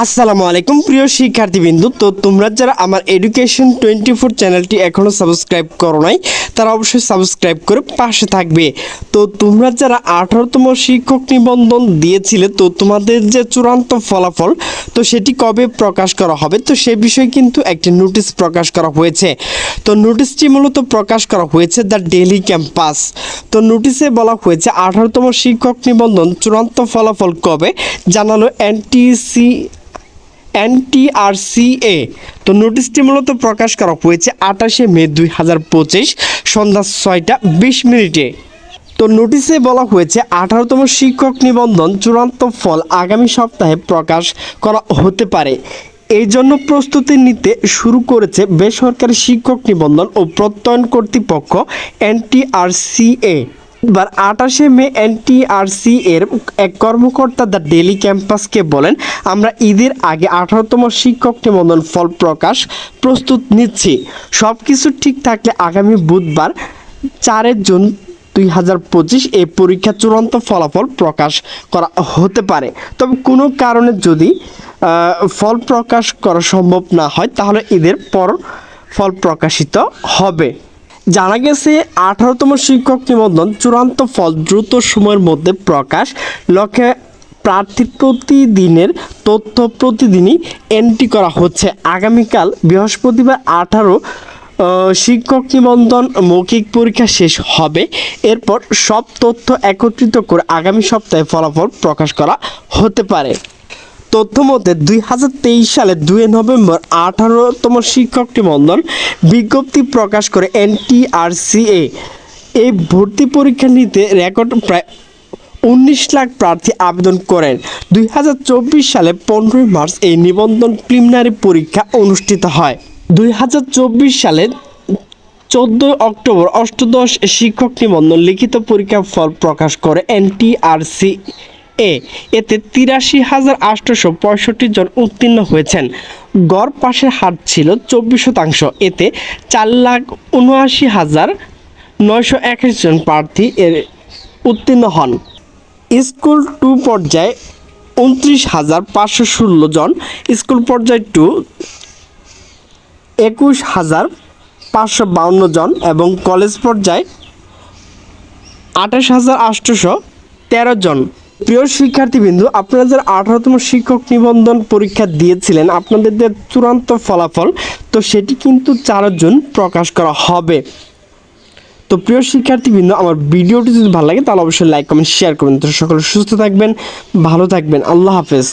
আসসালামু আলাইকুম প্রিয় শিক্ষার্থীবৃন্দু। তো তোমরা যারা আমার এডুকেশন টোয়েন্টি ফোর চ্যানেলটি এখনও সাবস্ক্রাইব করো নাই, তারা অবশ্যই সাবস্ক্রাইব করে পাশে থাকবে। তো তোমরা যারা আঠারোতম শিক্ষক নিবন্ধন দিয়েছিলে, তো তোমাদের যে চূড়ান্ত ফলাফল, তো সেটি কবে প্রকাশ করা হবে? তো সে বিষয়ে কিন্তু একটি নোটিশ প্রকাশ করা হয়েছে। তো নোটিশটি মূলত প্রকাশ করা হয়েছে দ্য ডেলি ক্যাম্পাস তো নোটিশে বলা হয়েছে আঠারোতম শিক্ষক নিবন্ধন চূড়ান্ত ফলাফল কবে? জানালো এনটিসি এনটিআরসিএ। তো নোটিশটি মূলত প্রকাশ করা হয়েছে আঠাশে মে দুই হাজার পঁচিশ সন্ধ্যা ছয়টা বিশ মিনিটে। তো নোটিশে বলা হয়েছে আঠারোতম শিক্ষক নিবন্ধন চূড়ান্ত ফল আগামী সপ্তাহে প্রকাশ করা হতে পারে। এই জন্য প্রস্তুতি নিতে শুরু করেছে বেসরকারি শিক্ষক নিবন্ধন ও প্রত্যয়ন কর্তৃপক্ষ এনটিআরসিএ। এবার আঠাশে মে এনটিআরসি এর এক কর্মকর্তা দ্য ডেলি ক্যাম্পাসকে বলেন, আমরা ঈদের আগে আঠারোতম শিক্ষক নিবন্ধন ফল প্রকাশ প্রস্তুত নিচ্ছি। সব কিছু ঠিক থাকলে আগামী বুধবার চারের জুন দুই হাজার পঁচিশ এই পরীক্ষা চূড়ান্ত ফলাফল প্রকাশ করা হতে পারে। তবে কোনো কারণে যদি ফল প্রকাশ করা সম্ভব না হয়, তাহলে ঈদের পর ফল প্রকাশিত হবে। জানা গেছে, আঠারোতম শিক্ষক নিবন্ধন চূড়ান্ত ফল দ্রুত সময়ের মধ্যে প্রকাশ। লক্ষ্যে প্রার্থী প্রতিদিনের তথ্য প্রতিদিনই এন্ট্রি করা হচ্ছে। আগামীকাল বৃহস্পতিবার আঠারো শিক্ষক নিবন্ধন মৌখিক পরীক্ষা শেষ হবে। এরপর সব তথ্য একত্রিত করে আগামী সপ্তাহে ফলাফল প্রকাশ করা হতে পারে। তথ্য মতে দুই হাজার তেইশ সালে দুই নভেম্বর আঠারোতম শিক্ষক নিবন্ধন বিজ্ঞপ্তি প্রকাশ করে এনটিআরসিএ। এই ভর্তি পরীক্ষা নিতে রেকর্ড প্রায় উনিশ লাখ প্রার্থী আবেদন করেন। দুই হাজার চব্বিশ সালে পনেরোই মার্চ এই নিবন্ধন প্রিলিমিনারি পরীক্ষা অনুষ্ঠিত হয়। দুই হাজার চব্বিশ সালে চোদ্দোই অক্টোবর অষ্টদশ শিক্ষক নিবন্ধন লিখিত পরীক্ষার ফল প্রকাশ করে এনটিআরসি। এ, এতে তিরাশি হাজার আটশোশো পঁয়ষট্টি জন উত্তীর্ণ হয়েছেন। গড় পাশের হার ছিল চব্বিশ শতাংশ। এতে চার লাখ উনআশি হাজার নয়শো একাশ জন প্রার্থী এর উত্তীর্ণ হন। স্কুল টু পর্যায়ে উনত্রিশ হাজার পাঁচশো ষোলো জন, স্কুল পর্যায়ে টু একুশ হাজার পাঁচশো বাউন্ন জন এবং কলেজ পর্যায়ে আঠাশ হাজার আটশোশো তেরো জন। প্রিয় শিক্ষার্থীবৃন্দু, আপনারা যারা আঠারোতম শিক্ষক নিবন্ধন পরীক্ষা দিয়েছিলেন, আপনাদের যে চূড়ান্ত ফলাফল, তো সেটি কিন্তু চার জুন প্রকাশ করা হবে। তো প্রিয় শিক্ষার্থীবৃন্দ, আমার ভিডিওটি যদি ভালো লাগে, তাহলে অবশ্যই লাইক, কমেন্ট, শেয়ার করবেন। তো সকলে সুস্থ থাকবেন, ভালো থাকবেন। আল্লাহ হাফেজ।